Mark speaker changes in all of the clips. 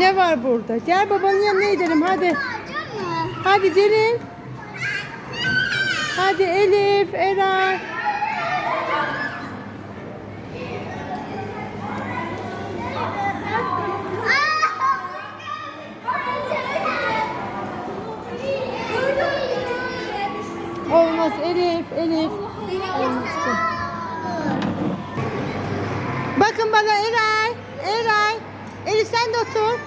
Speaker 1: Ne var burada? Gel babanın yanına gidelim hadi. Hadi gelin. Hadi Elif, Eray. Olmaz Elif, Elif. Olmaz. Bakın bana Eray. Elif sen de otur.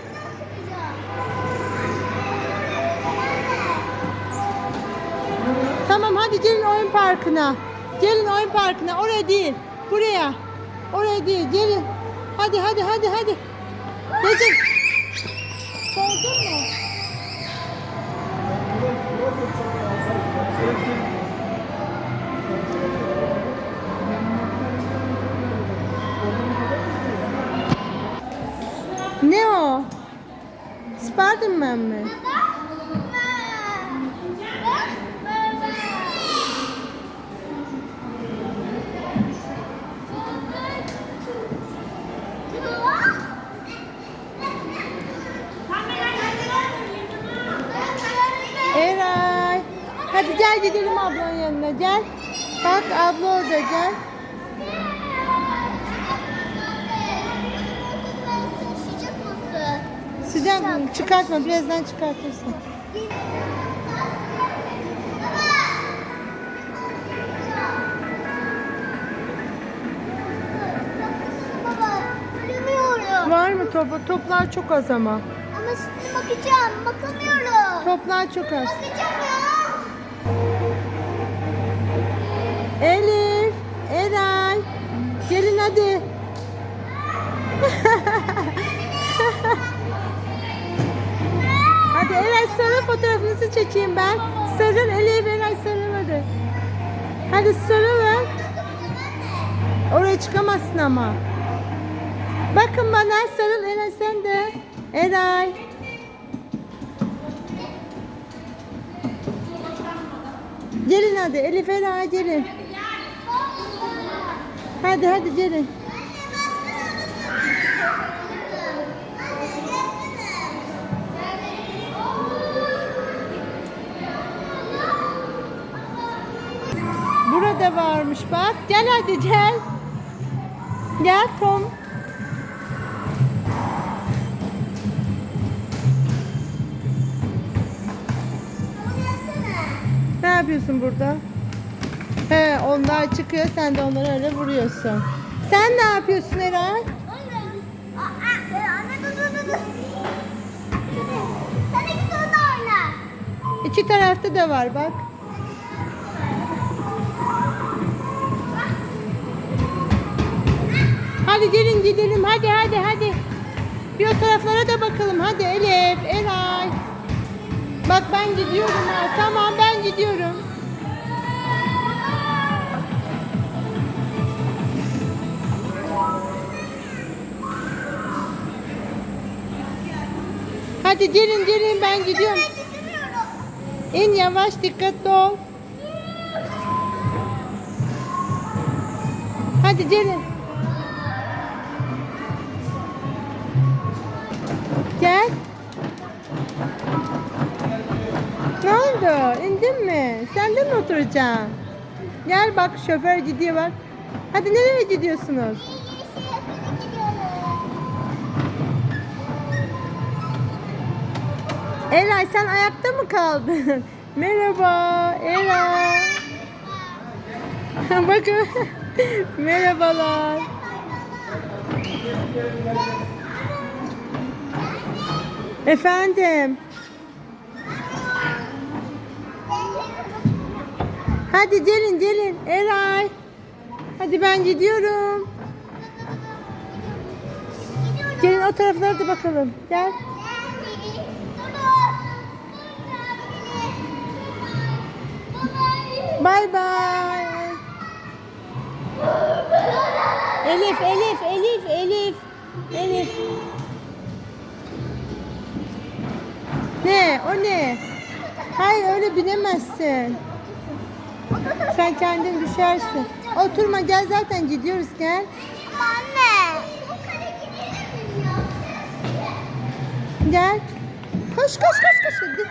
Speaker 1: Tamam hadi gelin oyun parkına. Gelin oyun parkına. Oraya değil. Buraya. Oraya değil. Gelin. Hadi hadi hadi hadi. Geçin. Soğudun Spiderman mi? Eray. Hadi gel gidelim ablanın yanına gel. Bak abla orada gel. Mı? Çıkartma birazdan çıkartırsın. Var mı topu? Toplar çok az ama.
Speaker 2: Ama şimdi bakacağım. Bakamıyorum.
Speaker 1: Toplar çok az.
Speaker 2: Bakacağım ya.
Speaker 1: Elif, Eray. Gelin hadi. Hadi Eray sarıl fotoğrafınızı çekeyim ben. Sarıl Elif, Eray sarıl hadi. Hadi sarılın. Oraya çıkamazsın ama. Bakın bana sarıl Eray sen de. Eray. Gelin hadi Elif Eray gelin. Hadi hadi gelin. Burada varmış bak. Gel hadi gel. Gel Tom. Ne yapıyorsun burada? He, onlar çıkıyor sen de onları öyle vuruyorsun. Sen ne yapıyorsun Eray?
Speaker 2: İki
Speaker 1: tarafta da var bak. Hadi gelin gidelim hadi hadi hadi. Bir o taraflara da bakalım hadi Elif, Eray. Bak ben gidiyorum ha. Tamam ben gidiyorum. Hadi gelin gelin ben gidiyorum. İn yavaş dikkatli ol. Hadi gelin. Gel. Ne oldu? İndin mi? Sen de mi oturacaksın? Gel bak şoför gidiyor bak. Hadi nereye gidiyorsunuz? Eray sen ayakta mı kaldın? Merhaba Eray. Bakın. Merhabalar. Efendim. Hadi gelin gelin. Eray. Hadi ben gidiyorum. Gelin o taraflara da bakalım. Gel. Bay bay. Elif, Elif, Elif, Elif. Elif. Ne? O ne? Hayır öyle binemezsin. Sen kendin düşersin. Oturma gel zaten gidiyoruz gel.
Speaker 2: Anne.
Speaker 1: Gel. Koş koş koş koş.